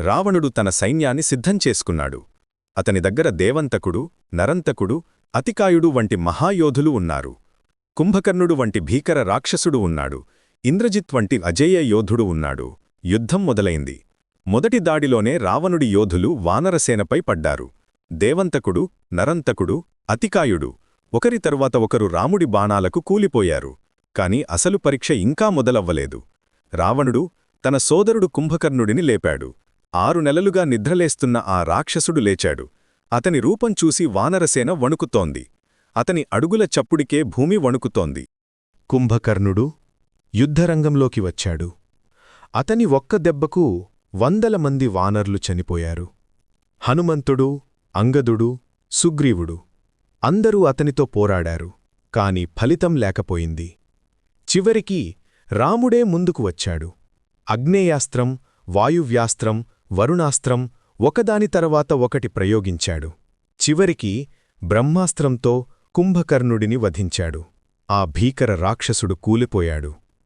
రావణుడు తన సైన్యాన్ని సిద్ధం చేసుకున్నాడు. అతని దగ్గర దేవంతకుడు నరంతకుడు అతికాయుడు వంటి మహాయోధులు ఉన్నారు. కుంభకర్ణుడు వంటి భీకర రాక్షసుడు ఉన్నాడు. ఇంద్రజిత్ వంటి అజేయ యోధుడు ఉన్నాడు. యుద్ధం మొదలైంది. మొదటి దాడిలోనే రావణుడి యోధులు వానరసేనపై పడ్డారు. దేవంతకుడు నరంతకుడు అతికాయుడు ఒకరి తరువాత ఒకరు రాముడి బాణాలకు కూలిపోయారు. కాని అసలు పరీక్ష ఇంకా మొదలవ్వలేదు. రావణుడు తన సోదరుడు కుంభకర్ణుడిని లేపాడు. ఆరు నెలలుగా నిద్రలేస్తున్న ఆ రాక్షసుడు లేచాడు. అతని రూపం చూసి వానరసేన వణుకుతోంది. అతని అడుగుల చప్పుడికే భూమి వణుకుతోంది. కుంభకర్ణుడు యుద్ధరంగంలోకి వచ్చాడు. అతని ఒక్క దెబ్బకు వందల మంది వానర్లు చనిపోయారు. హనుమంతుడు అంగదుడు సుగ్రీవుడు అందరూ అతనితో పోరాడారు. కాని ఫలితం లేకపోయింది. చివరికి రాముడే ముందుకు వచ్చాడు. అగ్నేయాస్త్రం వాయువ్యాస్త్రం వరుణాస్త్రం ఒకదాని తర్వాత ఒకటి ప్రయోగించాడు. చివరికి బ్రహ్మాస్త్రంతో కుంభకర్ణుడిని వధించాడు. ఆ భీకర రాక్షసుడు కూలిపోయాడు.